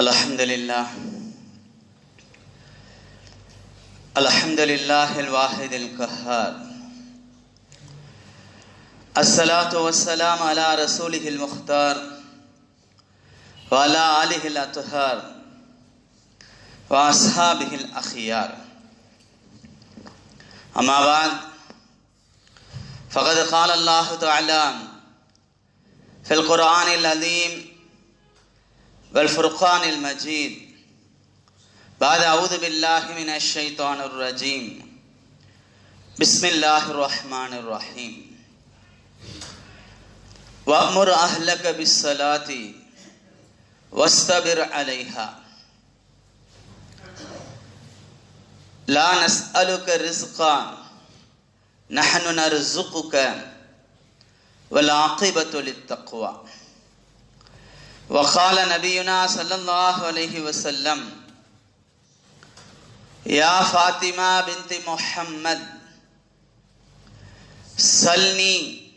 الحمد لله الحمد لله الواحد القهار الصلاة والسلام على رسوله المختار وعلى آله الأطهار وأصحابه الأخيار أما بعد فقد قال الله تعالى في القرآن العظيم والفرقان المجيد. بعد أعوذ بالله من الشيطان الرجيم. بسم الله الرحمن الرحيم. وأمر أهلك بالصلاة واستبر عليها. لا نسألك رزقا نحن نرزقك والعاقبة للتقوى. وقال نبينا صلى الله عليه وسلم يا فاطمة بنت محمد سلني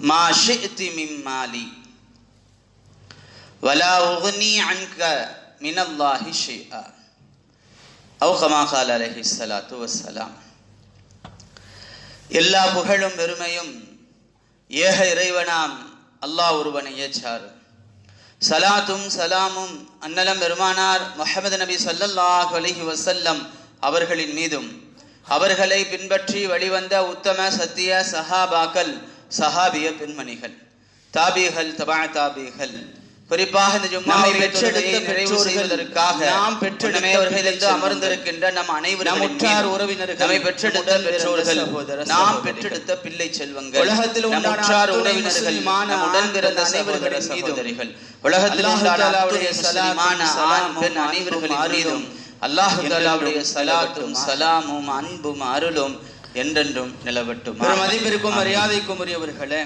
ما شئت من مالي ولا أغني عنك من الله شيئا أو كما قال عليه الصلاة والسلام எல்லா புகழும் பெருமையும் ஏக இறைவனாம் அல்லாஹ் ஒருவனையே சார் சலாத்தும் சலாமும் அன்னலம் பெருமானார் முஹம்மது நபி சல்லல்லாஹ் அலைஹி வசல்லம் அவர்களின் மீதும். அவர்களை பின்பற்றி வழிவந்த உத்தம சத்திய சஹாபாக்கள் சஹாபிய பெண்மணிகள். தாபிகள் தபா தாபிகள். குறிப்பாக இந்த ஜும்மாவை பெற்றெடுத்த நிறைவு செய்வதற்காக நாம் பெற்றெடுமே அவர்கள் அமர்ந்திருக்கின்ற நம் அனைவரும் உற்றார் உறவினர்கள், நம்மை பெற்றெடுத்த பெற்றோர்கள் நாம். பெற்றெடுத்த பிள்ளை செல்வங்கள் உலகத்தில் உற்றார் உறவினர்கள் உடன் பிறந்த அனைவர்களின் சகோதரிகள். உலகத்தில் உண்டான முஸ்லிமான ஆண் பெண் அனைவர்களின் அன்பும் மீதும் அருளும் அல்லாஹ் தாலாவுடைய சலாத்தும் நிலவட்டும். சலாமும் அன்பும் அருளும் என்றென்றும் நிலவட்டும் மதிப்பிற்கும். மரியாதைக்கும் உரியவர்களே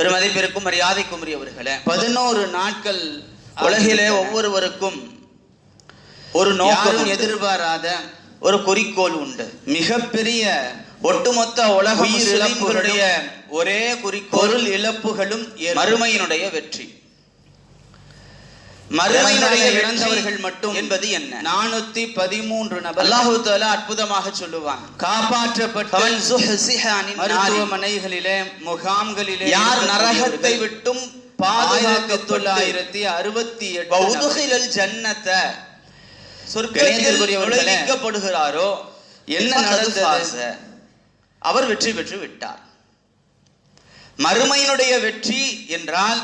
பெருமதிப்பிற்கும் மரியாதைக்கும் உரியவர்களே பதினோரு நாட்கள் உலகிலே ஒவ்வொருவருக்கும் ஒரு நோக்கம். எதிர்பாராத ஒரு குறிக்கோள் உண்டு மிகப்பெரிய ஒட்டுமொத்த உலக உயிர் முஸ்லிம்களுடைய ஒரே குறிக்கோள் இழப்புகளும். மறுமையினுடைய வெற்றி மறுமையினுடைய இறந்தவர்கள் மட்டும் என்பது என்ன? நானூத்தி பதிமூன்று நபர் அல்லாஹு தாலா அற்புதமாக சொல்லுவான் காப்பாற்றப்பட்ட மருத்துவமனைகளிலே முகாம்களிலே யார் நரகத்தை விட்டும் பாதுகாக்கப்பட்டு தொள்ளாயிரத்தி அறுபத்தி எட்டு வௌதுகிலல் ஜன்னத சொர்க்கத்தில் கணியத்திற்குரியவர்களே, நுழைவிக்கப்படுகிறாரோ? என்ன நடந்தது? அவர் வெற்றி பெற்று விட்டார். மறுமையினுடைய வெற்றி என்றால்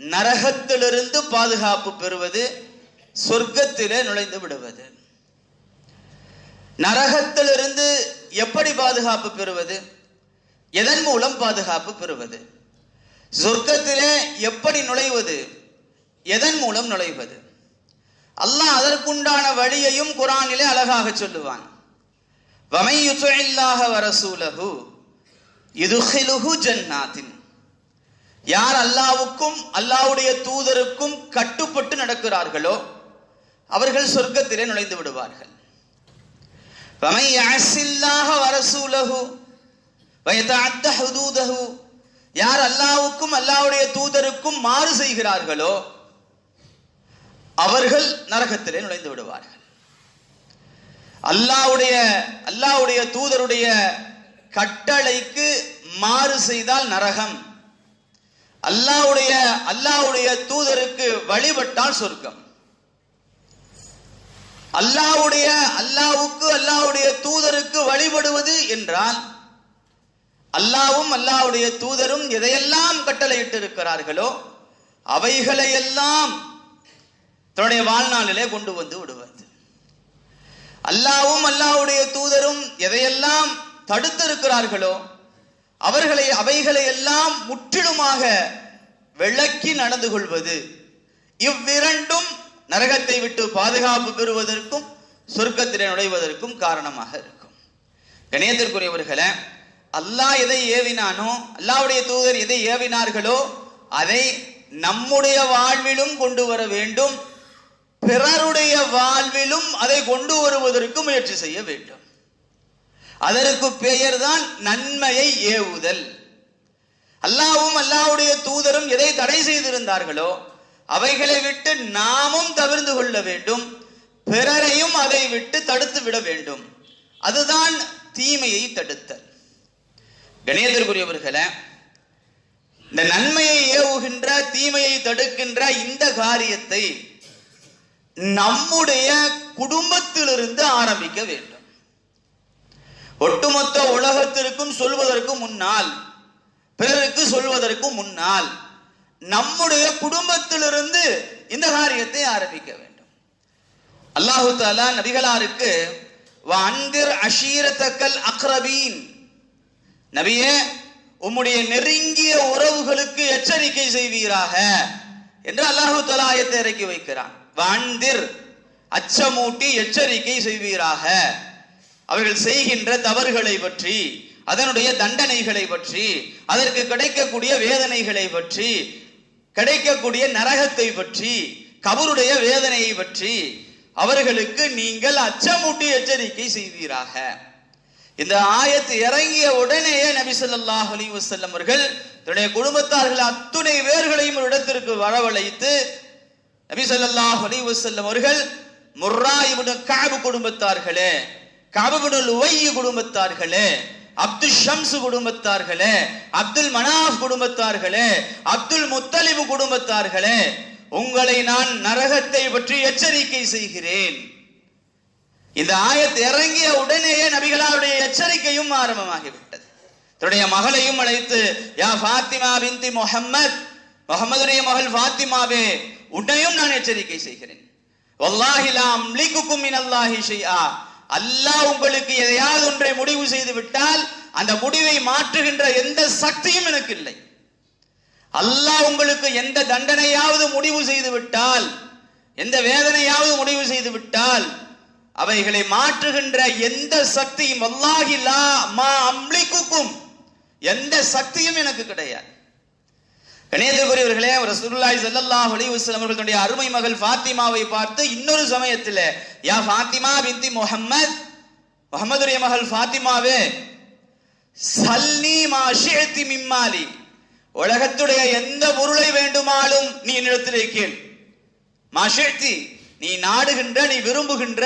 நரகத்திலிருந்து பாதுகாப்பு பெறுவது சொர்க்கத்திலே நுழைந்து விடுவது. நரகத்திலிருந்து எப்படி பாதுகாப்பு பெறுவது? எதன் மூலம் பாதுகாப்பு பெறுவது? சொர்க்கத்திலே எப்படி நுழைவது? எதன் மூலம் நுழைவது? அல்லாஹ் அதற்குண்டான வழியையும் குரானிலே அழகாக சொல்லுவான். வமை வரசூலகு வரசூலஹு ஜன்னாத்தின். யார் அல்லாவுக்கும் அல்லாஹ்வுடைய தூதருக்கும் கட்டுப்பட்டு நடக்கிறார்களோ அவர்கள் சொர்க்கத்திலே நுழைந்து விடுவார்கள். யார் அல்லாவுக்கும் அல்லாவுடைய தூதருக்கும் மாறு செய்கிறார்களோ அவர்கள் நரகத்திலே நுழைந்து விடுவார்கள். அல்லாஹ்வுடைய அல்லாவுடைய தூதருடைய கட்டளைக்கு மாறு செய்தால் நரகம். அல்லாஹ்வுடைய அல்லாஹ்வுடைய தூதருக்கு வழிபட்டால் சொர்க்கம். அல்லாவுடைய அல்லாவுக்கு அல்லாஹ்வுடைய தூதருக்கு வழிபடுவது என்றால் அல்லாவும் அல்லாவுடைய தூதரும் எதையெல்லாம் கட்டளையிட்டு இருக்கிறார்களோ அவைகளையெல்லாம் தன்னுடைய வாழ்நாளிலே கொண்டு வந்து விடுவது. அல்லாஹ்வும் அல்லாவுடைய தூதரும் எதையெல்லாம் தடுத்திருக்கிறார்களோ அவர்களை அவைகளை எல்லாம் முற்றிலுமாக விளக்கி நடந்து கொள்வது இவ்விரண்டும் நரகத்தை விட்டு பாதுகாப்பு பெறுவதற்கும் சொர்க்கத்திலே நுழைவதற்கும் காரணமாக இருக்கும். கணியத்திற்குரியவர்களே அல்லாஹ் எதை ஏவினானோ அல்லாவுடைய தூதர் எதை ஏவினார்களோ அதை நம்முடைய வாழ்விலும் கொண்டு வர வேண்டும் பிறருடைய வாழ்விலும் அதை கொண்டு வருவதற்கு முயற்சி செய்ய வேண்டும். அதற்கு பெயர்தான் நன்மையை ஏவுதல். அல்லாஹ்வும் அல்லாஹ்வுடைய தூதரும் எதை தடை செய்திருந்தார்களோ அவைகளை விட்டு நாமும் தவிர்ந்து கொள்ள வேண்டும். பிறரையும் அதை விட்டு தடுத்து விட வேண்டும். அதுதான் தீமையை தடுத்தல். கணேதற்குரியவர்களே இந்த நன்மையை ஏவுகின்ற தீமையை தடுக்கின்ற இந்த காரியத்தை நம்முடைய குடும்பத்திலிருந்து ஆரம்பிக்க வேண்டும். ஒட்டுமொத்த உலகத்திற்கும் சொல்வதற்கு முன்னால் பிறருக்கு சொல்வதற்கு முன்னால் நம்முடைய குடும்பத்திலிருந்து இந்த காரியத்தை ஆரம்பிக்க வேண்டும். அல்லாஹு தாலா நபிகளாருக்கு அந்திர் அஷீரத்தக்கல் அக்ரபீன். நபியே உம்முடைய நெருங்கிய உறவுகளுக்கு எச்சரிக்கை செய்வீராக. என்று அல்லாஹு தலாயத்தை இறக்கி வைக்கிறான். வந்திர் அச்சமூட்டி எச்சரிக்கை செய்வீராக. அவர்கள் செய்கின்ற தவறுகளை பற்றி அதனுடைய தண்டனைகளை பற்றி அதற்கு கிடைக்கக்கூடிய வேதனைகளை பற்றி கிடைக்கக்கூடிய நரகத்தை பற்றி கபருடைய வேதனையை பற்றி அவர்களுக்கு நீங்கள் அச்சமூட்டி எச்சரிக்கை செய்வீராக இந்த ஆயத்து இறங்கிய உடனேயே நபி ஸல்லல்லாஹு அலைஹி அவர்கள் தன்னுடைய குடும்பத்தார்கள் அத்துணை பேர்களையும் ஒரு இடத்திற்கு வரவழைத்து நபி சொல்லாஹ் அலி வசல்லம் அவர்கள் முர்ரா இவனு காபு குடும்பத்தார்களே கஅப் ஒய் குடும்பத்தார்களே அப்துல் ஷம்ஸ் குடும்பத்தார்களே அப்துல் மனாஃப் குடும்பத்தார்களே அப்துல் முத்தலிபு குடும்பத்தார்களே உங்களை நான் நரகத்தை பற்றி எச்சரிக்கை செய்கிறேன். இந்த ஆயத்து இறங்கிய உடனேயே நபிகளாருடைய எச்சரிக்கையும் ஆரம்பமாகிவிட்டது. தன்னுடைய மகளையும் அழைத்து யா ஃபாத்திமா பிந்தி முஹம்மத் முகமதுடைய மகள் ஃபாத்திமாவே உன்னையும் நான் எச்சரிக்கை செய்கிறேன். வல்லாஹிலாம் லீக்குக்கும் அம்லிகுக்கும் மினல்லாஹி ஷைஆ. அல்லாஹ் உங்களுக்கு எதையாவது ஒன்றை முடிவு செய்து விட்டால் அந்த முடிவை மாற்றுகின்ற எந்த சக்தியும் எனக்கு இல்லை. அல்லாஹ் உங்களுக்கு எந்த தண்டனையாவது முடிவு செய்து விட்டால் எந்த வேதனையாவது முடிவு செய்து விட்டால் அவைகளை மாற்றுகின்ற எந்த சக்தியும் அல்லாஹி மா அம்லிக்குக்கும் எந்த சக்தியும் எனக்கு கிடையாது. கணேதகுரியவர்களே ஒரு ஸல்லல்லாஹு அலைஹி வஸல்லம் அவர்களுடைய அருமை மகள் ஃபாத்திமாவை பார்த்து இன்னொரு சமயத்தில் யா ஃபாத்திமா பிந்தி முஹம்மத்? முகமதுடைய மகள் ஃபாத்திமாவே சல்லி மாஷேத்தி மிம்மாலி உலகத்துடைய எந்த பொருளை வேண்டுமாலும் நீ என்னிடத்திலே கேள் மாஷேத்தி நீ நாடுகின்ற நீ விரும்புகின்ற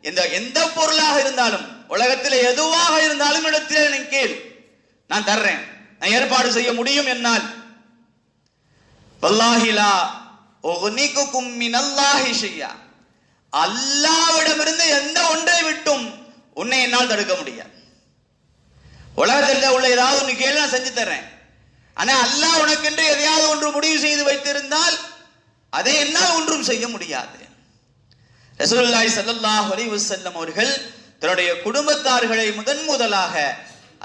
எந்த எந்த பொருளாக இருந்தாலும் உலகத்தில் எதுவாக இருந்தாலும் இடத்தில் நீ கேள். நான் தர்றேன். நான் ஏற்பாடு செய்ய முடியும் என்னால். வல்லாஹிலா ஒகுனிக்கும் மினல்லாஹி ஷையா அல்லாவிடமிருந்து எந்த ஒன்றை விட்டும் உன்னை என்னால் தடுக்க முடியாது. உலகத்தில் உள்ள ஏதாவது ஒன்று கேள்வி நான் செஞ்சு தர்றேன். ஆனா அல்லாஹ் உனக்கென்று எதையாவது ஒன்று முடிவு செய்து வைத்திருந்தால் அதை என்னால் ஒன்றும் செய்ய முடியாது. ரசூலுல்லாஹி ஸல்லல்லாஹு அலைஹி வஸல்லம் அவர்கள் தன்னுடைய குடும்பத்தார்களை முதன் முதலாக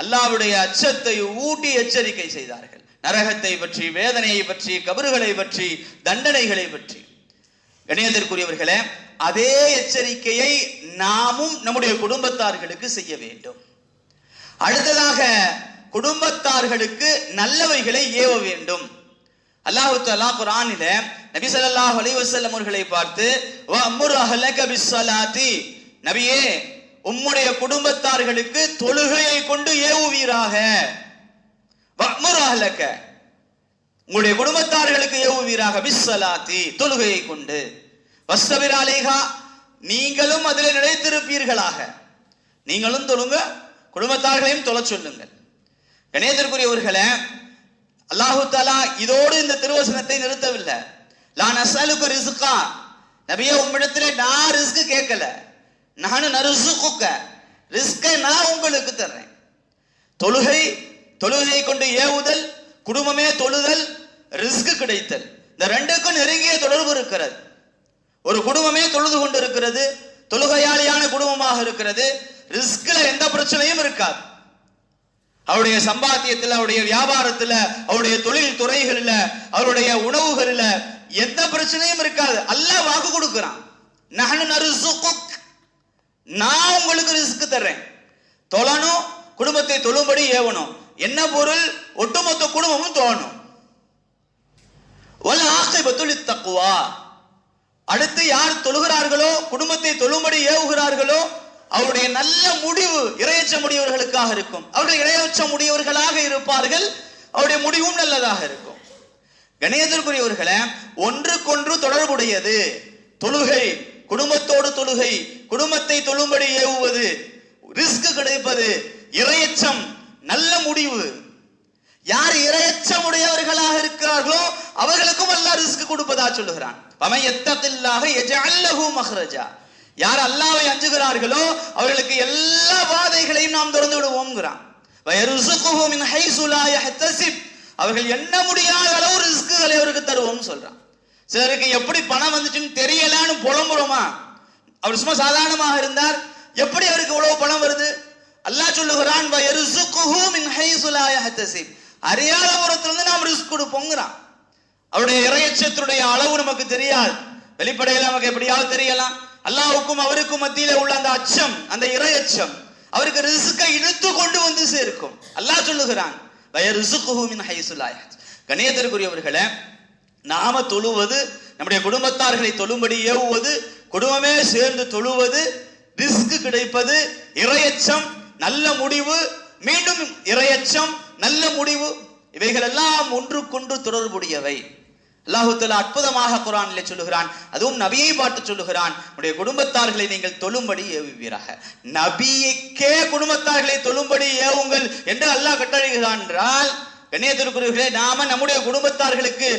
அல்லாஹ்வுடைய அச்சத்தை ஊட்டி எச்சரிக்கை செய்தார்கள். நரகத்தை பற்றி வேதனையை பற்றி கபறுகளை பற்றி தண்டனைகளை பற்றி. இணையத்திற்குரியவர்களே அதே எச்சரிக்கையை நாமும் நம்முடைய குடும்பத்தார்களுக்கு செய்ய வேண்டும். அடுத்ததாக குடும்பத்தார்களுக்கு நல்லவைகளை ஏவ வேண்டும். அல்லாஹு தஆலா குரானில நபி சல்லாஹ் அலைஹி வஸல்லம் அவர்களை பார்த்து வஅமுர் நபியே உம்முடைய குடும்பத்தார்களுக்கு தொழுகையை கொண்டு ஏவுவீராக. உங்களுடைய குடும்பத்தார்களுக்கு ஏவுவீராக பிஸ்ஸலாத்தி தொழுகையை கொண்டு. வஸ்தபிர் நீங்களும் அதில் நிலைத்திருப்பீர்களாக. நீங்களும் தொழுங்க குடும்பத்தார்களையும் தொலை சொல்லுங்கள். கணேதற்குரியவர்களே அல்லாஹு தாலா இதோடு இந்த திருவசனத்தை நிறுத்தவில்லை. நான் அசலுக்கு ரிசுக்கா நபியே உம்மிடத்துல நான் ரிஸ்க் கேட்கல. நான் நருசுக்க ரிஸ்கை நான் உங்களுக்கு தர்றேன். தொழுகை தொழுகையை கொண்டு ஏவுதல் குடும்பமே தொழுதல் ரிஸ்க் கிடைத்தல். இந்த ரெண்டுக்கும் நெருங்கிய தொடர்பு இருக்கிறது. ஒரு குடும்பமே தொழுது கொண்டு இருக்கிறது தொழுகையாளியான குடும்பமாக இருக்கிறது ரிஸ்க்ல எந்த பிரச்சனையும் இருக்காது. அவருடைய சம்பாத்தியத்தில் அவருடைய வியாபாரத்தில் அவருடைய தொழில் துறைகளில் அவருடைய உணவுகளில் எந்த பிரச்சனையும் இருக்காது. அல்ல வாக்கு கொடுக்கிறான். நான் உங்களுக்கு ரிஸ்க் தர்றேன். தொழணும் குடும்பத்தை தொழும்படி ஏவணும். என்ன பொருள்? ஒட்டுமொத்த குடும்பமும் தோணும். தக்குவா அடுத்து யார் தொழுகிறார்களோ குடும்பத்தை தொழும்படி ஏவுகிறார்களோ அவருடைய நல்ல முடிவு இரையச்ச முடியவர்களுக்காக இருக்கும். அவர்கள் இரையச்ச முடியவர்களாக இருப்பார்கள். அவருடைய முடிவும் நல்லதாக இருக்கும். கணேசருக்குரியவர்களை ஒன்றுக்கொன்று தொடர்புடையது. தொழுகை குடும்பத்தோடு தொழுகை குடும்பத்தை தொழும்படி ஏவுவது ரிஸ்க் கிடைப்பது இரையச்சம் நல்ல முடிவு. யார் இரையச்சமுடையவர்களாக இருக்கிறார்களோ அவர்களுக்கும் அல்லாஹ் ரிஸ்க் கொடுப்பதா சொல்லுகிறான். பமன் எத்தத்தில்லாக எஜஅல்லஹு மஹ்ரஜா. யார் அல்லாவை அஞ்சுகிறார்களோ அவர்களுக்கு எல்லா பாதைகளையும் நாம் திறந்து விடுவோம்ங்கிறான். அவர்கள் என்ன முடியாத அளவு ரிஸ்க்குகளை அவருக்கு தருவோம் சொல்றான். சிலருக்கு எப்படி பணம் வந்துச்சுன்னு தெரியலான்னு புலம்புறோமா? அவர் சும்மா சாதாரணமாக இருந்தார். எப்படி அவருக்கு இவ்வளவு பணம் வருது? அல்லாஹ் சொல்லுகிறான் வயருசுகுஹு மின் ஹைசு லா அறியாத புறத்திலிருந்து நாம் ரிஸ்க் கொடுப்போங்கிறான் அவருடைய இறையச்சத்துடைய அளவு நமக்கு தெரியாது. வெளிப்படையில நமக்கு எப்படியாவது தெரியலாம். அல்லாவுக்கும் அவருக்கும் மத்தியில உள்ள அந்த அச்சம் அந்த இறையச்சம் அவருக்கு ரிஸ்கை இழுத்து கொண்டு வந்து சேர்க்கும். அல்லாஹ் சொல்லுகிறான் வயருசுகுஹு மின் ஹைசு லா கணியத்திற்குரியவர்களே நாம தொழுவது நம்முடைய குடும்பத்தார்களை தொழும்படி ஏவுவது குடும்பமே சேர்ந்து தொழுவது ரிஸ்க் கிடைப்பது இறையச்சம் நல்ல முடிவு மீண்டும் இரையச்சம் நல்ல முடிவு இவைகள் எல்லாம் ஒன்றுக்கொன்று தொடர்புடையவை. அல்லாஹுத்தலா அற்புதமாக அற்புதமாக இல்லை சொல்லுகிறான் அதுவும் நபியை பார்த்து சொல்லுகிறான் உடைய குடும்பத்தார்களை நீங்கள் தொழும்படி ஏவுவீராக. நபியைக்கே குடும்பத்தார்களை தொழும்படி ஏவுங்கள் என்று அல்லாஹ் கட்டளைகிறான் என்றால் கண்ணியத்திற்குரியவர்களே நாம நம்முடைய குடும்பத்தார்களுக்கு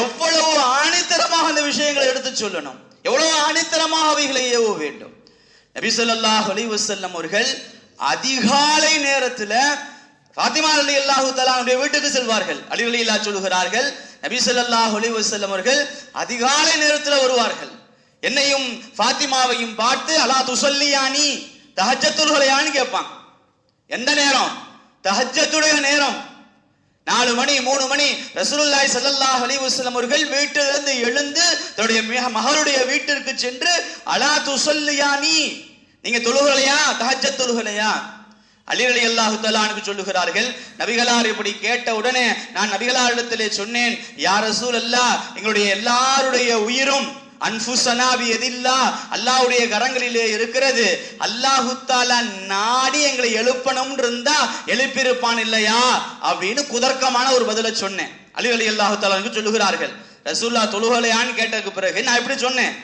எவ்வளவு ஆணித்தரமாக அந்த விஷயங்களை எடுத்து சொல்லணும். எவ்வளவு ஆணித்தரமாக அவைகளை ஏவ வேண்டும். நபி சொல்லாஹ் அலைஹி அவர்கள் அதிகாலை நேரத்துல பாத்திமா அலி அல்லாஹு தலாவுடைய வீட்டுக்கு செல்வார்கள். அலி அலி இல்லா சொல்லுகிறார்கள் நபி சொல்லாஹ் அலி வசல்லம் அவர்கள் அதிகாலை நேரத்துல வருவார்கள். என்னையும் ஃபாத்திமாவையும் பார்த்து அலா துசல்லியானி தஹஜத்துல்களையான்னு கேட்பான். எந்த நேரம்? தஹஜத்துடைய நேரம். நாலு மணி மூணு மணி. ரசூலுல்லாய் சல்லல்லாஹ் அலி வஸல்லம் அவர்கள் வீட்டிலிருந்து எழுந்து தன்னுடைய மிக- மகளுடைய வீட்டிற்கு சென்று அலா துசல்லியானி நீங்க தொழுகலையா? தகச்ச தொழுகலையா? அலிரலி அல்லாஹு தலானுக்கு சொல்லுகிறார்கள் நபிகளார் இப்படி கேட்ட உடனே நான் நபிகளாரிடத்திலே சொன்னேன் யார் ரசூல் அல்லா எங்களுடைய எல்லாருடைய உயிரும் அன்புசனாபி எதில்லா அல்லாஹ்வுடைய கரங்களிலே இருக்கிறது. அல்லாஹு தாலா நாடி எங்களை எழுப்பணும் இருந்தா எழுப்பியிருப்பான் இல்லையா? அப்படின்னு குதர்க்கமான ஒரு பதிலை சொன்னேன். அலி அலி அல்லாஹு தாலானுக்கு சொல்லுகிறார்கள் ரசூல்லா தொழுகலையான்னு கேட்டதுக்கு பிறகு நான் இப்படி சொன்னேன்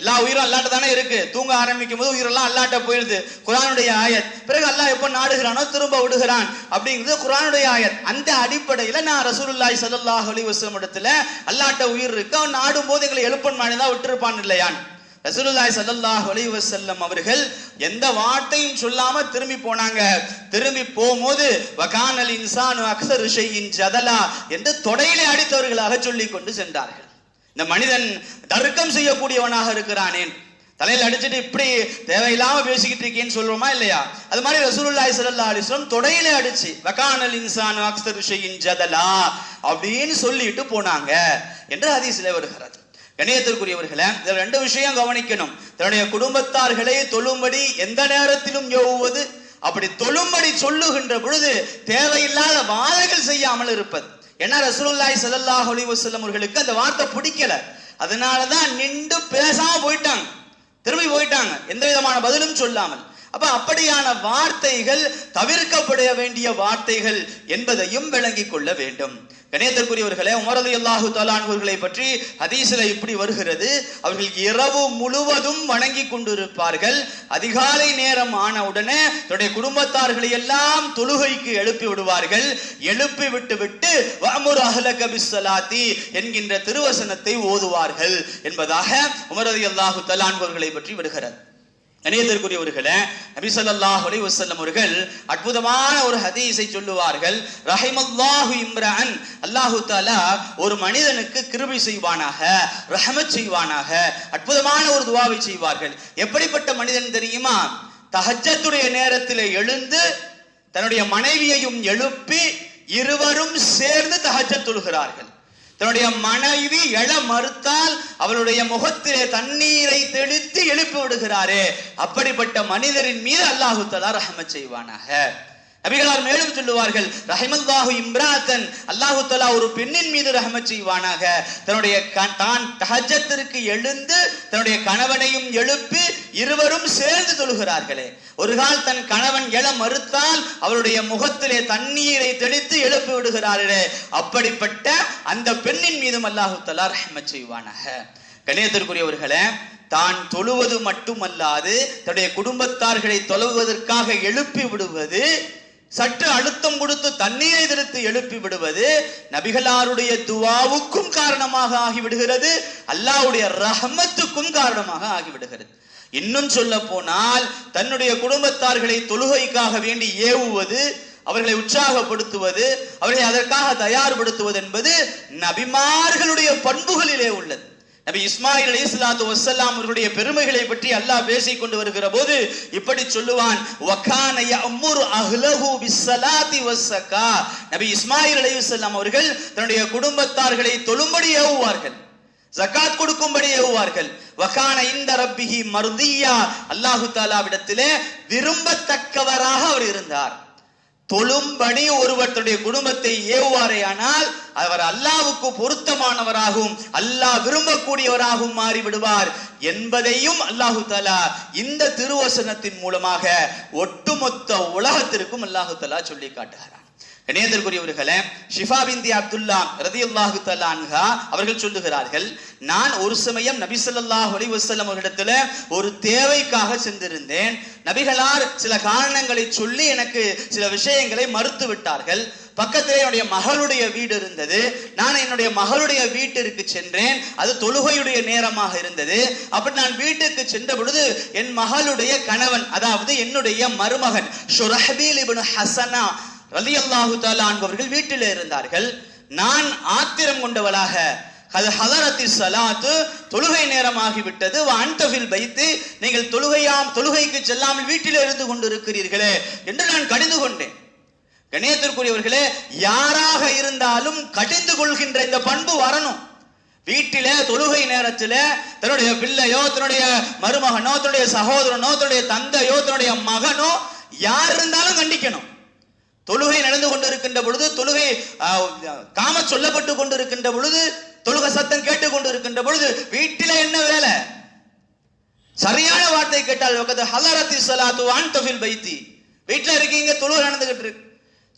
எல்லா உயிரும் அல்லாட்ட தானே இருக்கு. தூங்க ஆரம்பிக்கும் போது உயிரெல்லாம் அல்லாட்ட போயிருது குரானுடைய ஆயத். பிறகு அல்லாஹ் எப்போ நாடுகிறானோ திரும்ப விடுகிறான். அப்படிங்கிறது குரானுடைய ஆயத். அந்த அடிப்படையில நான் ரசூலுல்லாய் சதுல்லாஹ் அலி வஸல்லம் இடத்துல அல்லாட்ட உயிர் இருக்கு. அவன் நாடும் போது எங்களை எழுப்பன் தான் விட்டுருப்பான் இல்லையான். ரசூலுல்லாய் ஸல்லல்லாஹு அலைஹி வஸல்லம் அவர்கள் எந்த வார்த்தையும் சொல்லாம திரும்பி போனாங்க. திரும்பி போகும்போது வகானல் இன்சானு அக்சர் ஷைஇன் ஜதலா என்று தொடையிலே அடித்தவர்களாக சொல்லிக் கொண்டு சென்றார்கள். இந்த மனிதன் தர்க்கம் செய்யக்கூடியவனாக இருக்கிறானேன் தலையில் அடிச்சுட்டு இப்படி தேவையில்லாம பேசிக்கிட்டு இருக்கேன்னு சொல்றோமா இல்லையா? அது மாதிரி ரசூலுல்லாய் ஸல்லல்லாஹு அலிஸ்லம் தொடையில அடிச்சு வக்கானல் இன்சான் அக்ஸர் ஷைஇன் ஜதலா அப்படின்னு சொல்லிட்டு போனாங்க என்று ஹதீஸ்ல வருகிறது. கணியத்திற்குரியவர்களை இதில் ரெண்டு விஷயம் கவனிக்கணும். தன்னுடைய குடும்பத்தார்களை தொழும்படி எந்த நேரத்திலும் ஏவுவது அப்படி தொழும்படி சொல்லுகின்ற பொழுது தேவையில்லாத வாதங்கள் செய்யாமல் இருப்பது. ஏன்னா ரசூலுல்லாய் ஸல்லல்லாஹு அலைஹி வசல்லம் அவர்களுக்கு அந்த வார்த்தை பிடிக்கல. அதனாலதான் நின்று பேசாம போயிட்டாங்க. திரும்பி போயிட்டாங்க. எந்த விதமான பதிலும் சொல்லாமல். அப்ப அப்படியான வார்த்தைகள் தவிர்க்கப்பட வேண்டிய வார்த்தைகள் என்பதையும் விளங்கிக் கொள்ள வேண்டும். கணேதற்குரியவர்களே உமரது அல்லாஹு தலான்வர்களை பற்றி ஹதீஸ்ல இப்படி வருகிறது. அவர்கள் இரவு முழுவதும் வணங்கி கொண்டிருப்பார்கள். அதிகாலை நேரம் ஆனவுடனே தன்னுடைய குடும்பத்தார்களை எல்லாம் தொழுகைக்கு எழுப்பி விடுவார்கள். எழுப்பி விட்டு விட்டு வமுர் அஹ்லக பிஸ்ஸலாத்தி என்கின்ற திருவசனத்தை ஓதுவார்கள் என்பதாக உமரது அல்லாஹு தலான்வர்களை பற்றி விடுகிறது கணியத்திற்குரியவர்களே நபி அலி வசல்லம் அவர்கள் அற்புதமான ஒரு ஹதீஸை சொல்லுவார்கள். ரஹிமல்லாஹு இம்ரான் அல்லாஹு தாலா ஒரு மனிதனுக்கு கிருபை செய்வானாக ரஹமத் செய்வானாக அற்புதமான ஒரு துவாவை செய்வார்கள். எப்படிப்பட்ட மனிதன் தெரியுமா? தஹஜ்ஜத்துடைய நேரத்தில் எழுந்து தன்னுடைய மனைவியையும் எழுப்பி இருவரும் சேர்ந்து தஹஜத் தொழுகிறார்கள். தன்னுடைய மனைவி எழ மறுத்தால் அவளுடைய முகத்திலே தண்ணீரை தெளித்து எழுப்பி விடுகிறாரே. அப்படிப்பட்ட மனிதரின் மீது அல்லாஹு தலா ரஹம செய்வானாக. நபிகளார் மேலும் சொல்லுவார்கள் ரஹிமல்லாஹு இம்ராத்தன். அல்லாஹு தலா ஒரு பெண்ணின் மீது ரஹமத் செய்வானாக. தன்னுடைய தான் தஹஜத்திற்கு எழுந்து தன்னுடைய கணவனையும் எழுப்பி இருவரும் சேர்ந்து தொழுகிறார்களே. ஒரு கால் தன் கணவன் எழ மறுத்தால் அவருடைய முகத்திலே தண்ணீரை தெளித்து எழுப்பி விடுகிறார்களே. அப்படிப்பட்ட அந்த பெண்ணின் மீதும் அல்லாஹு தலா ரஹமத் செய்வானாக. கணியத்திற்குரியவர்களே தான் தொழுவது மட்டுமல்லாது தன்னுடைய குடும்பத்தார்களை தொழுவதற்காக எழுப்பி விடுவது சற்று அழுத்தம் கொடுத்து தண்ணீரை திருத்து எழுப்பி விடுவது நபிகளாருடைய துவாவுக்கும் காரணமாக ஆகிவிடுகிறது அல்லாஹ்வுடைய ரஹமத்துக்கும் காரணமாக ஆகிவிடுகிறது. இன்னும் சொல்ல போனால் தன்னுடைய குடும்பத்தார்களை தொழுகைக்காக வேண்டி ஏவுவது அவர்களை உற்சாகப்படுத்துவது அவர்களை அதற்காக தயார்படுத்துவது என்பது நபிமார்களுடைய பண்புகளிலே உள்ளது. நபி இஸ்மாயில் அலி இஸ்லாத்து வசல்லாம் அவர்களுடைய பெருமைகளை பற்றி அல்லாஹ் பேசிக் கொண்டு வருகிற போது இப்படி சொல்லுவான் வக்கான யஅமுரு அஹ்லஹு நபி இஸ்மாயில் அலைஹிஸ்ஸலாம் அவர்கள் தன்னுடைய குடும்பத்தார்களை தொழும்படி ஏவுவார்கள் ஜக்காத் கொடுக்கும்படி ஏவுவார்கள். வகான இந்த ரப்பிஹி மருதியா. அல்லாஹு தாலாவிடத்திலே விரும்பத்தக்கவராக அவர் இருந்தார். தொழும்படி ஒருவர் தன்னுடைய குடும்பத்தை ஏவுவாரேயானால் அவர் அல்லாவுக்கு பொருத்தமானவராகவும் அல்லாஹ் விரும்பக்கூடியவராகவும் மாறிவிடுவார் என்பதையும் அல்லாஹு தலா இந்த திருவசனத்தின் மூலமாக ஒட்டுமொத்த உலகத்திற்கும் அல்லாஹு தலா சொல்லி காட்டுகிறார் கணேதற்குரியவர்களே ஷிஃபா பிந்தி அப்துல்லா ரதியுல்லாஹு தஆலா அன்ஹா அவர்கள் சொல்லுகிறார்கள் நான் ஒரு சமயம் நபி ஸல்லல்லாஹு அலைஹி அவர்களிடத்துல ஒரு தேவைக்காக சென்றிருந்தேன். நபிகளார் சில காரணங்களை சொல்லி எனக்கு சில விஷயங்களை மறுத்து விட்டார்கள். பக்கத்திலே என்னுடைய மகளுடைய வீடு இருந்தது. நான் என்னுடைய மகளுடைய வீட்டிற்கு சென்றேன். அது தொழுகையுடைய நேரமாக இருந்தது. அப்படி நான் வீட்டுக்கு சென்ற பொழுது என் மகளுடைய கணவன் அதாவது என்னுடைய மருமகன் ஷுரஹபீல் ரலி அல்லாஹு தாலா அன்பவர்கள் வீட்டிலே இருந்தார்கள். நான் ஆத்திரம் கொண்டவளாக. அது ஹதரத்தி சலாத்து தொழுகை நேரமாகிவிட்டது. அன்டபில் வைத்து நீங்கள் தொழுகையாம் தொழுகைக்கு செல்லாமல் வீட்டிலே இருந்து கொண்டிருக்கிறீர்களே என்று நான் கடிந்து கொண்டேன். கணியத்திற்குரியவர்களே யாராக இருந்தாலும் கடிந்து கொள்கின்ற இந்த பண்பு வரணும். வீட்டிலே தொழுகை நேரத்தில தன்னுடைய பிள்ளையோ தன்னுடைய மருமகனோ தன்னுடைய சகோதரனோ தன்னுடைய தந்தையோ தன்னுடைய மகனோ யார் இருந்தாலும் கண்டிக்கணும். தொழுகை நடந்து கொண்டிருக்கின்ற பொழுது தொழுகை ஆஹ், காம சொல்லப்பட்டு கொண்டிருக்கின்ற பொழுது தொழுக சத்தம் கேட்டு கொண்டிருக்கின்ற பொழுது வீட்டில என்ன வேலை? சரியான வார்த்தை கேட்டால் வகது ஹலரத்தி சலாத்து ஆன்டபில் பைத்தி. வீட்டுல இருக்கீங்க தொழுகை நடந்துகிட்டு இருக்கு.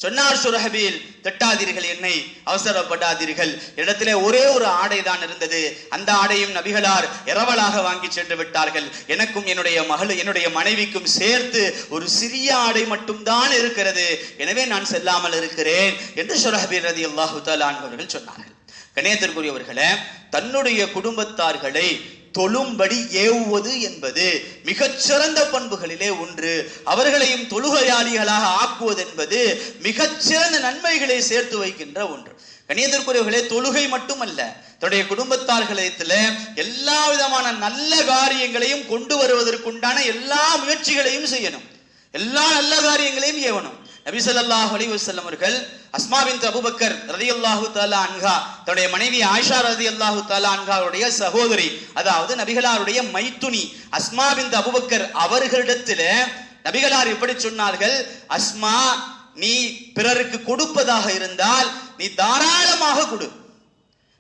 சொன்னார் சுரஹபீல் திட்டாதீர்கள் என்னை அவசரப்படாதீர்கள். இடத்திலே ஒரே ஒரு ஆடை தான் இருந்தது. அந்த ஆடையும் நபிகளார் இரவலாக வாங்கி சென்று விட்டார்கள். எனக்கும் என்னுடைய மகள் என்னுடைய மனைவிக்கும் சேர்த்து ஒரு சிறிய ஆடை மட்டும்தான் இருக்கிறது. எனவே நான் செல்லாமல் இருக்கிறேன் என்று சுரஹபீல் ரதி அல்லாஹு அவர்கள் சொன்னார்கள். கணேத்திற்குரியவர்களே தன்னுடைய குடும்பத்தார்களை தொழும்படி ஏவுவது என்பது மிகச்சிறந்த பண்புகளிலே ஒன்று. அவர்களையும் தொழுகையாளிகளாக ஆக்குவது என்பது மிகச்சிறந்த நன்மைகளை சேர்த்து வைக்கின்ற ஒன்று. கணியத்திற்குரியவர்களே தொழுகை மட்டுமல்ல தன்னுடைய குடும்பத்தார்களிடத்துல எல்லா விதமான நல்ல காரியங்களையும் கொண்டு வருவதற்குண்டான எல்லா முயற்சிகளையும் செய்யணும். எல்லா நல்ல காரியங்களையும் ஏவணும். நபிசல்லாஹ் ஸல்லல்லாஹு அலைஹி அவர்கள் அஸ்மா அபுபக்கர் ரதி அல்லாஹு தாலா அன்ஹா தன்னுடைய மனைவி ஆயிஷா ரதி அல்லாஹு தாலா அன்ஹாவுடைய சகோதரி அதாவது நபிகளாருடைய மைத்துனி அஸ்மாவின் அபுபக்கர் அவர்களிடத்துல நபிகளார் எப்படி சொன்னார்கள் அஸ்மா நீ பிறருக்கு கொடுப்பதாக இருந்தால் நீ தாராளமாக கொடு.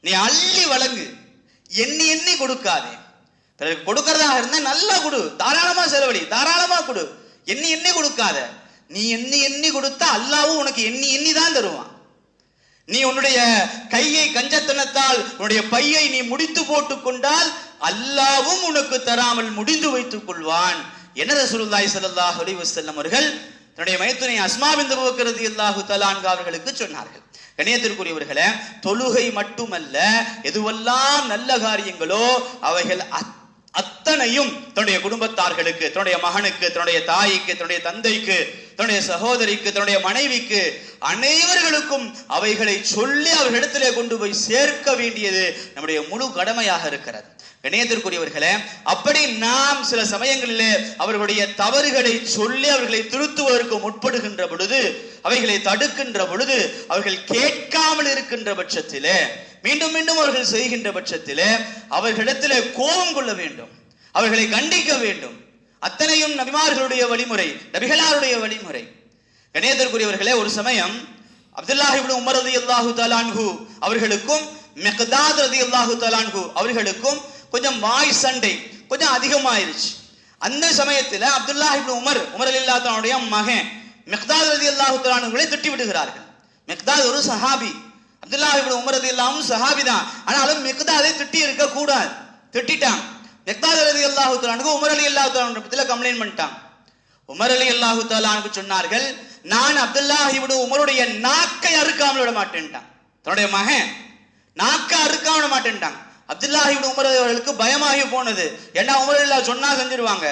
நீ அள்ளி வழங்கு. எண்ணி எண்ணி கொடுக்காதே. பிறருக்கு கொடுக்கறதாக இருந்தால் நல்லா கொடு. தாராளமா செலவழி தாராளமா கொடு. எண்ணி எண்ணி கொடுக்காத. நீ எண்ணி எண்ணி கொடுத்தா அல்லாவும் உனக்கு எண்ணி எண்ணி தான் தருவான். நீ உன்னுடைய கையை கஞ்சத்தனத்தால் உன்னுடைய பையை நீ முடித்து போட்டுக் கொண்டால் அல்லாவும் உனக்கு தராமல் முடிந்து வைத்துக் கொள்வான். என்ன ரசூலுல்லாஹி ஸல்லல்லாஹு அலி வசல்லம் அவர்கள்? தன்னுடைய மைத்துனை அஸ்மா பின் ரதி அல்லாஹு தலான்கா அவர்களுக்கு சொன்னார்கள். கணியத்திற்குரியவர்களே தொழுகை மட்டுமல்ல எதுவெல்லாம் நல்ல காரியங்களோ அவைகள் அத்தனையும் தன்னுடைய குடும்பத்தார்களுக்கு தன்னுடைய மகனுக்கு தன்னுடைய தாய்க்கு தன்னுடைய தந்தைக்கு தன்னுடைய சகோதரிக்கு தன்னுடைய மனைவிக்கு அனைவர்களுக்கும் அவைகளை சொல்லி அவர்களிடத்திலே கொண்டு போய் சேர்க்க வேண்டியது நம்முடைய முழு கடமையாக இருக்கிறது. கணியத்திற்குரியவர்களே அப்படி நாம் சில சமயங்களிலே அவர்களுடைய தவறுகளை சொல்லி அவர்களை திருத்துவதற்கு முற்படுகின்ற பொழுது அவைகளை தடுக்கின்ற பொழுது அவர்கள் கேட்காமல் இருக்கின்ற பட்சத்திலே மீண்டும் மீண்டும் அவர்கள் செய்கின்ற பட்சத்திலே அவர்களிடத்திலே கோபம் கொள்ள வேண்டும். அவர்களை கண்டிக்க வேண்டும். அத்தனையும் நபிமார்களுடைய வழிமுறை நபிகளாருடைய வழிமுறை. கணேதர்குரியவர்களே ஒரு சமயம் அப்துல்லாஹ் உமர் ரதி அல்லாஹு தலான்ஹு அவர்களுக்கும் மெக்தாத் ரதி அல்லாஹு தலான்ஹு அவர்களுக்கும் கொஞ்சம் வாய் சண்டை கொஞ்சம் அதிகமாயிருச்சு. அந்த சமயத்தில் அப்துல்லாஹ் உமர் உமர் ரலியல்லாஹு தஆலாவுடைய மகன் ரதி அல்லாஹு தஆலான்ஹுவை திட்டி விடுகிறார்கள். மெக்தாத் ஒரு சஹாபி. அப்துல்லாஹ் உமர் உமர் ரலியல்லாஹு சஹாபி தான். ஆனாலும் மெக்தாதை திட்டி இருக்க கூடாது திட்டிட்டான் அலி அல்லாஹு தாலானுக்கு உமர் ரலியல்லாஹு தஆலான் பத்தில கம்ப்ளைண்ட் பண்ணிட்டான். உமர் அலி அல்லாஹு தாலானுக்கு சொன்னார்கள் நான் அப்துல்லாஹ் உமருடைய நாக்கை அறுக்காமல் விட மாட்டேன்ட்டான். தன்னுடைய மகன் நாக்கை அறுக்காம விட மாட்டேன்ட்டான். அப்துல்லாஹ் உமர் அவர்களுக்கு பயமாகி போனது. ஏன்னா உமர் இல்லா சொன்னா செஞ்சிருவாங்க.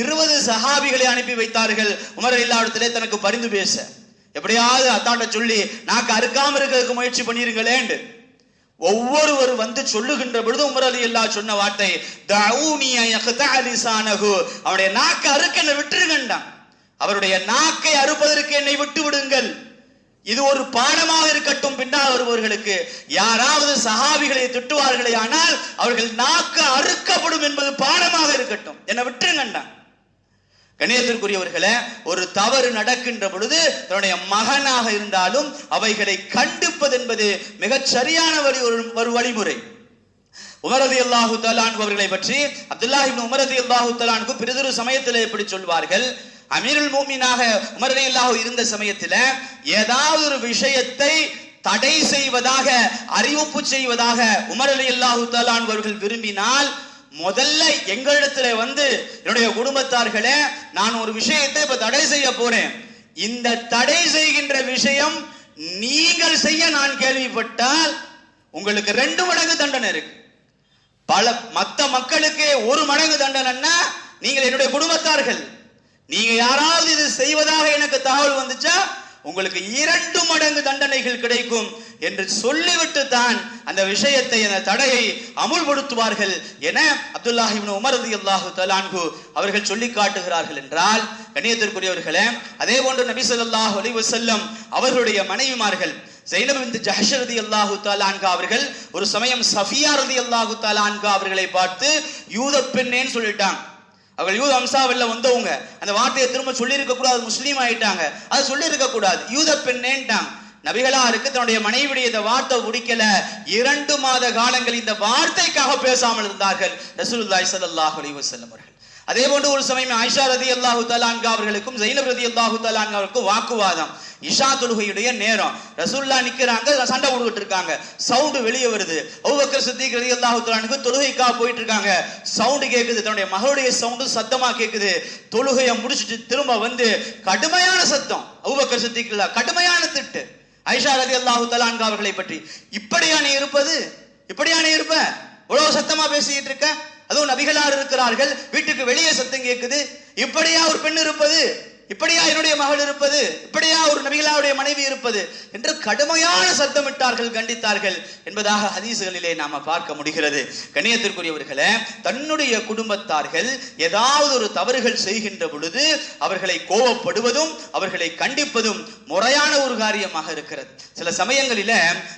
இருபது சஹாபிகளை அனுப்பி வைத்தார்கள். உமர் இல்லாவிடத்திலே தனக்கு பரிந்து பேச. எப்படியாவது அத்தாட்ட சொல்லி நாக்கு அறுக்காம இருக்கிறதுக்கு முயற்சி பண்ணிருங்களேன் ஒவ்வொருவர் வந்து சொல்லுகின்ற பொழுது உமர் அலி அல்லா சொன்ன வார்த்தை அவனுடைய அவருடைய நாக்கை அறுக்க என்னை விட்டுருங்கண்டான் அவருடைய நாக்கை அறுப்பதற்கு என்னை விட்டு விடுங்கள் இது ஒரு பாடமாக இருக்கட்டும் பின்னால் வருபவர்களுக்கு. யாராவது சஹாபிகளை திட்டுவார்களே ஆனால் அவர்கள் நாக்கு அறுக்கப்படும் என்பது பாடமாக இருக்கட்டும். என்னை விட்டுருங்கண்டான் கணியத்திற்குரியவர்களே ஒரு தவறு நடக்கின்ற பொழுது தன்னுடைய மகனாக இருந்தாலும் அவைகளை கண்டிப்பது என்பது மிகச் சரியான வழி ஒரு ஒரு வழிமுறை. உமரதி அல்லாஹு தலான் அவர்களை பற்றி அப்துல்லாஹ் உமரதி அல்லாஹு தலானுக்கு பிரிதொரு சமயத்தில் எப்படி சொல்வார்கள்? அமீருல் மூமினாக உமரதி அல்லாஹு இருந்த சமயத்தில் ஏதாவது ஒரு விஷயத்தை தடை செய்வதாக அறிவிப்பு செய்வதாக உமரலி அல்லாஹு தலான் அவர்கள் விரும்பினால் முதல்ல எங்களிடத்துல வந்து என்னுடைய குடும்பத்தார்களே நான் ஒரு விஷயத்தை இப்ப தடை செய்ய போறேன். இந்த தடை செய்கின்ற விஷயம் நீங்கள் செய்ய நான் கேள்விப்பட்டால் உங்களுக்கு ரெண்டு மடங்கு தண்டனை இருக்கு. பல மத்த மக்களுக்கு ஒரு மடங்கு தண்டனைன்னா நீங்கள் என்னுடைய குடும்பத்தார்கள். நீங்க யாராவது இது செய்வதாக எனக்கு தகவல் வந்துச்சா உங்களுக்கு இரண்டு மடங்கு தண்டனைகள் கிடைக்கும். என்று சொல்லிவிட்டு தான் அந்த விஷயத்தை என தடையை அமுல்படுத்துவார்கள் என அப்துல்லாஹ் உமர் உமர் ரலியல்லாஹு தலான்கு அவர்கள் சொல்லி காட்டுகிறார்கள் என்றால் கண்ணியத்திற்குரியவர்களே அதே போன்று நபி சொல்லாஹ் அலி வசல்லம் அவர்களுடைய மனைவிமார்கள் ஜைனப் பின்த் ஜஹஷ் ரதி அல்லாஹு தாலான்கா அவர்கள் ஒரு சமயம் சஃபியா ரதி அல்லாஹு தாலான்கா அவர்களை பார்த்து யூத பெண்ணேன்னு சொல்லிட்டாங்க. அவர்கள் யூத அம்சாவில் வந்தவங்க அந்த வார்த்தையை திரும்ப சொல்லியிருக்க கூடாது முஸ்லீம் ஆயிட்டாங்க. அது சொல்லியிருக்க கூடாது யூத பெண்ணேன்ட்டாங்க. நபிகளாருக்கு தன்னுடைய மனைவியுடைய இந்த வார்த்தை பிடிக்கல இரண்டு மாத காலங்கள் இந்த வார்த்தைக்காக பேசாமல் இருந்தார்கள். ரசூலுல்லாஹி ஸல்லல்லாஹு அலைஹி வஸல்லம் அவர்கள். அதே போன்று ஒரு சமயம் ஆயிஷா ரதி அல்லாஹு தலான்கா அவர்களுக்கும் ஜெயினப் ரதி அல்லாஹு தலான்கா அவர்களுக்கும் வாக்குவாதம். இஷா தொழுகையுடைய நேரம். ரசூல்லா நிக்கிறாங்க சண்டை போட்டுக்கிட்டு இருக்காங்க. சவுண்டு வெளியே வருது. அபூபக்கர் சித்திக் ரதி அல்லாஹு தலானுக்கு தொழுகைக்காக போயிட்டு இருக்காங்க. சவுண்டு கேட்குது தன்னுடைய மகளுடைய சவுண்டு சத்தமா கேட்குது தொழுகையை முடிச்சிட்டு திரும்ப வந்து கடுமையான சத்தம். அபூபக்கர் சித்திக் கடுமையான திட்டு. ஐஷா ரதி அல்லாஹு தலான்கா அவர்களை பற்றி. இப்படியா நீ இருப்பது? இப்படியா நீ இருப்ப? இவ்வளவு சத்தமா பேசிக்கிட்டு இருக்க? அதுவும் நபிகளார் இருக்கிறார்கள். வீட்டுக்கு வெளியே சத்தம் கேட்குது இப்படியா ஒரு பெண் இருப்பது? இப்படியா என்னுடைய மகள் இருப்பது? இப்படியா ஒரு நபிகளாவுடைய மனைவி இருப்பது? என்று கடுமையான சத்தமிட்டார்கள் கண்டித்தார்கள் என்பதாக ஹதீசுகளிலே நாம பார்க்க முடிகிறது. கண்ணியத்திற்குரியவர்களே தன்னுடைய குடும்பத்தார்கள் ஏதாவது ஒரு தவறுகள் செய்கின்ற பொழுது அவர்களை கோவப்படுவதும் அவர்களை கண்டிப்பதும் முறையான ஒரு காரியமாக இருக்கிறது. சில சமயங்களில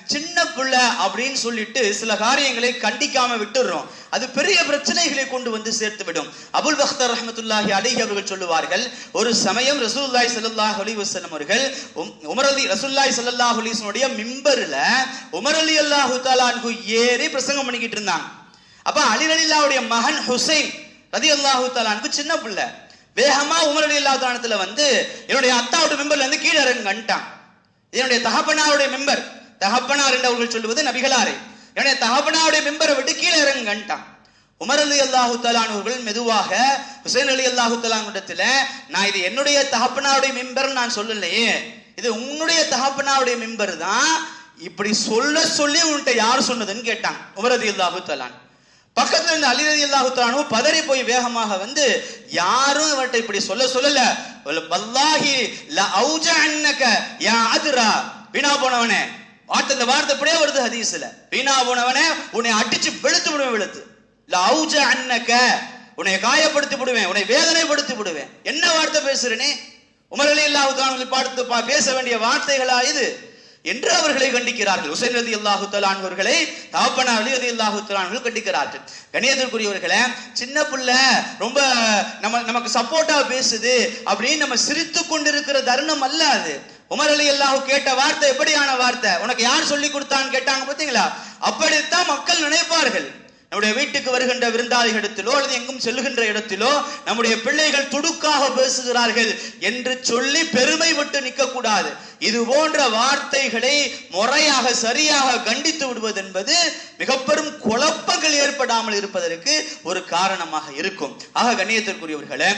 சின்ன பிள்ளை அப்படின்னு சொல்லிட்டு சில காரியங்களை கண்டிக்காம விட்டுடுறோம் அது பெரிய பிரச்சனைகளை கொண்டு வந்து சேர்த்துவிடும். அபுல் பக்தர் ரஹமத்துல்லாஹி அலிஹி அவர்கள் சொல்லுவார்கள் ஒரு சமயம் ரசூல்லாய் சல்லாஹ் அலி வசலம் அவர்கள் உம்- உமர் அலி ரசூலுல்லாஹி ஸல்லல்லாஹு மிம்பர்ல உமர் அலி அல்லாஹு தாலான்கு ஏறி பிரசங்கம் பண்ணிக்கிட்டு இருந்தாங்க. அப்ப அலி அலில்லாவுடைய மகன் ஹுசைன் ரதி அல்லாஹு தாலான்கு சின்ன பிள்ளை. வேகமா உமர் அலி அல்லா தஆலாத்துல வந்து என்னுடைய அத்தாவோட மிம்பர்ல இருந்து கீழே இறங்கிட்டான் என்னுடைய தகப்பனாருடைய மெம்பர் தகப்பனார் என்று அவர்கள் சொல்லுவது நபிகளாரே. என்னுடைய தகப்பனாருடைய மெம்பரை விட்டு கீழே இறங்குங்கன்ட்டான். உமர் அலி அல்லாஹு அவர்கள் மெதுவாக ஹுசைன் அலி அல்லாஹு இடத்துல நான் இது என்னுடைய தகப்பனாவுடைய மெம்பர் நான் சொல்லலையே. இது உன்னுடைய தகப்பனாவுடைய மெம்பர் தான். இப்படி சொல்ல சொல்லி உன்கிட்ட யார் சொன்னதுன்னு கேட்டான் உமர் அலி அல்லாஹு தலான் பக்கத்துல இருந்த அலி அலி அல்லாஹு தலானும் பதறி போய் வேகமாக வந்து யாரும் இவர்கிட்ட இப்படி சொல்ல சொல்லல. வல்லாஹி ல அன்னக யா அதுரா. வீணா போனவனே. வார்த்தை இந்த வார்த்தை இப்படியே வருது ஹதீஸ்ல. வீணா போனவனே உன்னை அடிச்சு வெளுத்து விடுவேன் வெளுத்து. ல அவுஜ அன்னக்க உன்னை காயப்படுத்தி விடுவேன் உன்னை வேதனைப்படுத்தி விடுவேன். என்ன வார்த்தை பேசுறனே உமரலி அலி அல்லாஹு பார்த்து பா- பேச வேண்டிய வார்த்தைகளா இது? என்று அவர்களை கண்டிக்கிறார்கள். உசைன் ரதி அல்லாஹு தலான்வர்களை தாப்பனா அலி ரதி அல்லாஹு அவர்கள் கண்டிக்கிறார்கள். கணியத்திற்குரியவர்களே சின்ன பிள்ளை ரொம்ப நம்ம நமக்கு சப்போர்ட்டா பேசுது அப்படின்னு நம்ம சிரித்து கொண்டிருக்கிற தருணம் அல்ல அது. உமர் அலி அல்லாஹு கேட்ட வார்த்தை எப்படியான வார்த்தை? உனக்கு யார் சொல்லி கொடுத்தான்னு கேட்டாங்க பார்த்தீங்களா? அப்படித்தான் மக்கள் நினைப்பார்கள். நம்முடைய வீட்டுக்கு வருகின்ற விருந்தாளிகளிடத்திலோ அல்லது எங்கும் செல்லுகின்ற இடத்திலோ நம்முடைய பிள்ளைகள் துடுக்காக பேசுகிறார்கள் என்று சொல்லி பெருமை விட்டு நிற்கக்கூடாது. இது போன்ற வார்த்தைகளை முறையாக சரியாக கண்டித்து விடுவது என்பது மிக பெரும் குழப்பங்கள் ஏற்படாமல் இருப்பதற்கு ஒரு காரணமாக இருக்கும். ஆக கண்ணியத்திற்குரியவர்களே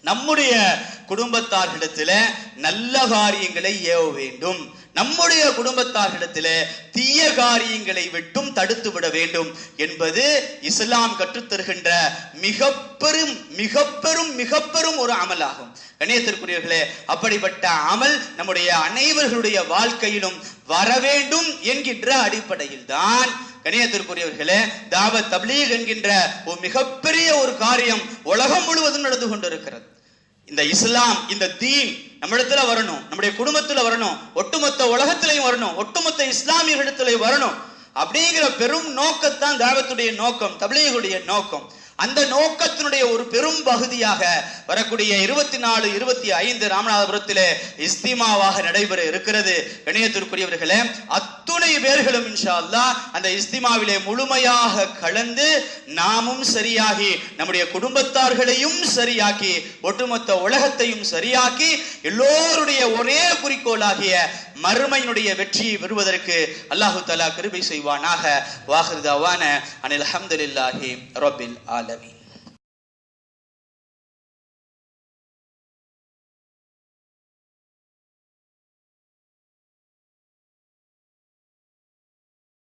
நம்முடைய குடும்பத்தார்களிடத்தில நல்ல காரியங்களை ஏவ வேண்டும். நம்முடைய குடும்பத்தார்களிடத்தில தீய காரியங்களை விட்டும் தடுத்து விட வேண்டும் என்பது இஸ்லாம் கற்றுத்தருகின்ற மிக பெரும் மிக பெரும் மிக பெரும் ஒரு அமலாகும். கணேசத்திற்குரியவர்களே அப்படிப்பட்ட அமல் நம்முடைய அனைவர்களுடைய வாழ்க்கையிலும் வர வேண்டும் என்கின்ற அடிப்படையில் தான் கணியத்திற்குரியவர்களே தாவ தப்லீக் என்கின்ற ஒரு மிகப்பெரிய ஒரு காரியம் உலகம் முழுவதும் நடந்து கொண்டிருக்கிறது. இந்த இஸ்லாம் இந்த தீன் நம்மிடத்துல வரணும் நம்முடைய குடும்பத்துல வரணும் ஒட்டுமொத்த உலகத்திலையும் வரணும் ஒட்டுமொத்த இஸ்லாமியர்களிடத்திலையும் வரணும் அப்படிங்கிற பெரும் நோக்கத்தான் தாவத்துடைய நோக்கம் தபிலீகுடைய நோக்கம். அந்த நோக்கத்தினுடைய ஒரு பெரும் பகுதியாக வரக்கூடிய இருபத்தி நாலு இருபத்தி ஐந்து ராமநாதபுரத்திலே இஸ்திமாவாக நடைபெற இருக்கிறது. கணியத்திற்குரியவர்களே அத்துணை பேர்களும் இன்ஷா அந்த இஸ்திமாவிலே முழுமையாக கலந்து நாமும் சரியாகி நம்முடைய குடும்பத்தார்களையும் சரியாக்கி ஒட்டுமொத்த உலகத்தையும் சரியாக்கி எல்லோருடைய ஒரே குறிக்கோளாகிய மறுமையினுடைய வெற்றியை பெறுவதற்கு அல்லாஹு தலா கிருபை செய்வானாக. வாஹிருதாவான அனில் அஹமதுல்லாஹி ரபில் ஆலமி